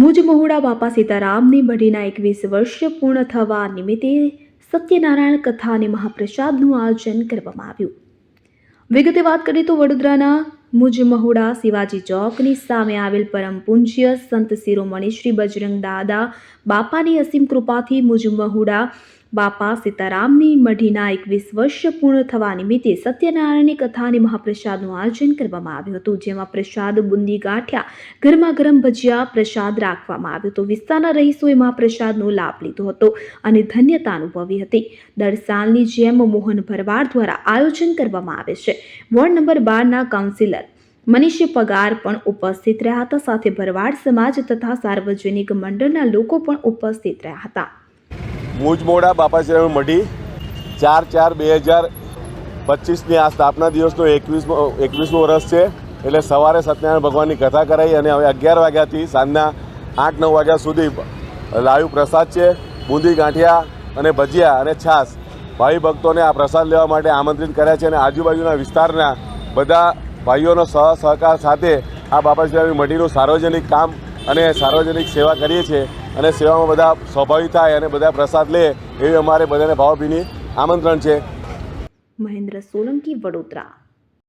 મુજ મહુડા બાપા સીતારામની બઢીના એકવીસ વર્ષ પૂર્ણ થવા નિમિત્તે સત્યનારાયણ કથા અને મહાપ્રસાદનું આયોજન કરવામાં આવ્યું. વિગતે વાત કરીએ તો વડોદરાના મુજ મહુડા શિવાજી ચોકની સામે આવેલ પરમ પૂજ્ય સંત શિરોમણી શ્રી બજરંગ દાદા બાપાની અસીમ કૃપાથી મુજ મહુડા બાપા સીતારામની મઢીના એકવીસ વર્ષ પૂર્ણ થવા નિમિત્તે સત્યનારાયણની કથા અને મહાપ્રસાદનું આયોજન કરવામાં આવ્યું હતું, જેમાં પ્રસાદ બુંદી ગાંઠિયા ગરમા ગરમ ભજીયા પ્રસાદ રાખવામાં આવ્યો હતો. વિસ્તારના રહીશોએ મહાપ્રસાદનો લાભ લીધો હતો અને ધન્યતા અનુભવી હતી. દર સાલની જેમ મોહન ભરવાડ દ્વારા આયોજન કરવામાં આવે છે. વોર્ડ નંબર બારના કાઉન્સિલર મનીષ પગાર પણ ઉપસ્થિત રહ્યા હતા. સાથે ભરવાડ સમાજ તથા સાર્વજનિક મંડળના લોકો પણ ઉપસ્થિત રહ્યા હતા. મુજમોડા બાપાશ્રીની મઢી, ચાર ચાર બે હજાર પચીસની આ સ્થાપના દિવસનો એકવીસમો એકવીસમો વર્ષ છે. એટલે સવારે સત્યનારાયણ ભગવાનની કથા કરાઈ અને હવે અગિયાર વાગ્યાથી સાંજના આઠ નવ વાગ્યા સુધી લાઈવ પ્રસાદ છે. બુંદી, ગાંઠિયા અને ભજીયા અને છાશ. ભાઈ ભક્તોને આ પ્રસાદ લેવા માટે આમંત્રિત કર્યા છે અને આજુબાજુના વિસ્તારના બધા ભાઈઓનો સહ સહકાર સાથે આ બાપાશ્રીની મઢીનું સાર્વજનિક કામ અને સાર્વજનિક સેવા કરીએ છીએ. અને સેવામાં બધા સ્વાભાવિક થાય અને બધા પ્રસાદ લે એવી અમારે બધાને ભાવભીની આમંત્રણ છે. મહેન્દ્ર સોલંકી વડોદરા.